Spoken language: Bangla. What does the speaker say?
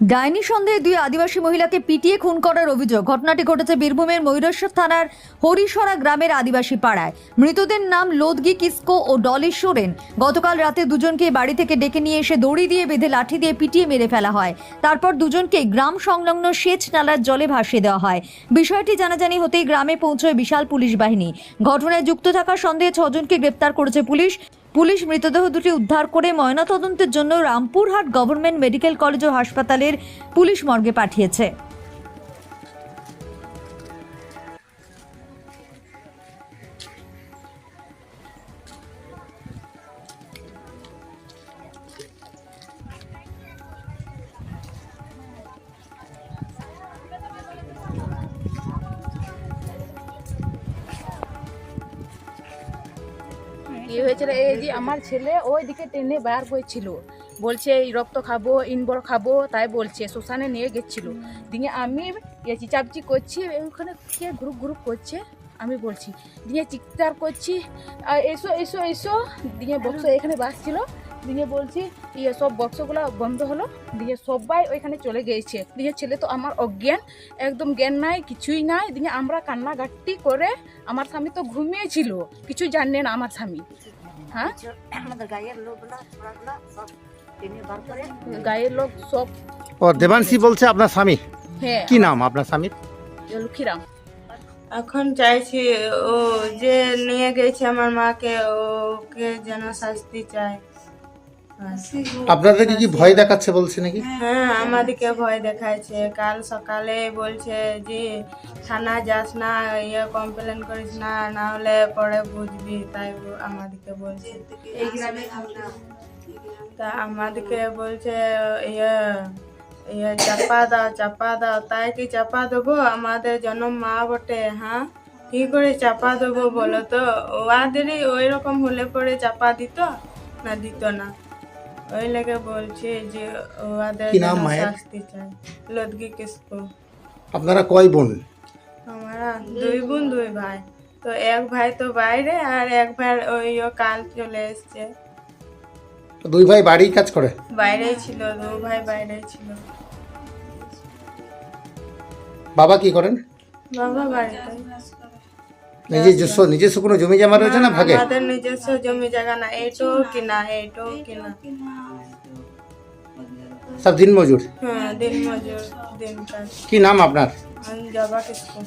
ডাইনি সন্দেহে দুই আদিবাসী মহিলাকে পিটিয়ে খুন করার অভিযোগ। ঘটনাটি ঘটেছে বীরভূমের ময়ূরেশ্বর থানার হরিশরা গ্রামের আদিবাসী পাড়ায়। মৃতদের নাম লোদগি, কিস্কো ও ডলি সোরেন। গতকাল রাতে দুজনকে বাড়ি থেকে ডেকে নিয়ে এসে দড়ি দিয়ে বেঁধে লাঠি দিয়ে পিটিয়ে মেরে ফেলা হয়। তারপর দুজনকে গ্রাম সংলগ্ন সেচ নালার জলে ভাসিয়ে দেওয়া হয়। বিষয়টি জানাজানি হতেই গ্রামে পৌঁছয় বিশাল পুলিশ বাহিনী। ঘটনায় যুক্ত থাকার সন্দেহে ছজনকে গ্রেপ্তার করেছে পুলিশ। পুলিশ মৃতদেহ দুটি উদ্ধার করে ময়নাতদন্তের জন্য রামপুরহাট গভর্নমেন্ট মেডিকেল কলেজ ও হাসপাতালের পুলিশ মর্গে পাঠিয়েছে। কি হয়েছিল? এই যে আমার ছেলে ওই দিকে টেনে বার করেছিল বলছে, এই রক্ত খাব ইনবর খাব। তাই বলছে, শ্মশানে নিয়ে গেছিল। দিয়ে আমি চিচাপচি করছি, ওখানে কে গ্রুপ গ্রুপ করছে? আমি বলছি, দিয়ে চিৎকার করছি। এসো এসো এসো। দিয়ে বক্স এখানে বাসছিল দিয়ে বলছি ইয়ে সব বক্সগুলো বন্ধ হলো দিয়ে সবাই ওইখানে চলে গিয়েছে। দিয়ে ছেলে তো আমার অজ্ঞান একদম জ্ঞান নাই কিছুই নাই। দিয়ে আমরা কান্নাকাটি করে আমার স্বামী তো ঘুমিয়েছিল কিছু জানলেন না আমার স্বামী। হ্যাঁ? আমাদের গায়ের লোকগুলা সব টেনে বার করে। গায়ের লোক সব ও দেবাংশী বলছে আপনার স্বামী? হ্যাঁ। কি নাম আপনার স্বামীর? লক্ষ্মীরাম এখন চাইছি ও যে নিয়ে গেছে আমার মাকে ওকে যেন শাস্তি চায়। আপনাদেরকে কি ভয় দেখাচ্ছে বলছে নাকি? হ্যাঁ আমাদেরকে ভয় দেখাচ্ছে। কাল সকালে বলছে যে থানা যাস না ইয়ে কমপ্লেন করিস না না হলে পরে বুঝবি। তাই ও আমাদেরকে বলছে। তা আমাদেরকে বলছে ইয়ে ইয়ে চাপা দাও চাপা দাও। তাই কি চাপা দেবো? আমাদের জন্ম মা বটে হ্যাঁ? কি করে চাপা দেবো বলো তো? ওদেরই ওই রকম হলে পরে চাপা দিত না দিত না। ওই লেগে বলছে যে ওদের কি নাম মায়ের? শাস্তি চাই লদগি কিসকো আপনারা কয় বোন? আমরা দুই বোন দুই ভাই। তো এক ভাই তো বাইরে আর এক ভাই ওই ও কাল চলে এসছে। দুই ভাই বাড়ি কাজ করে? বাইরেই ছিল দু ভাই বাইরেই ছিল। বাবা কি করেন? বাবা বাড়িতে। নিজস্ব নিজস্ব কোনো জমি জমা রয়েছে না ভাগে? আমাদের নিজস্ব জমি জায়গা না এইটাও কিনা এইটো কিনা। সব দিন মজুর হ্যাঁ দিন মজুর দিন কাজ কি নাম আপনার? আমি জবা কিসকো।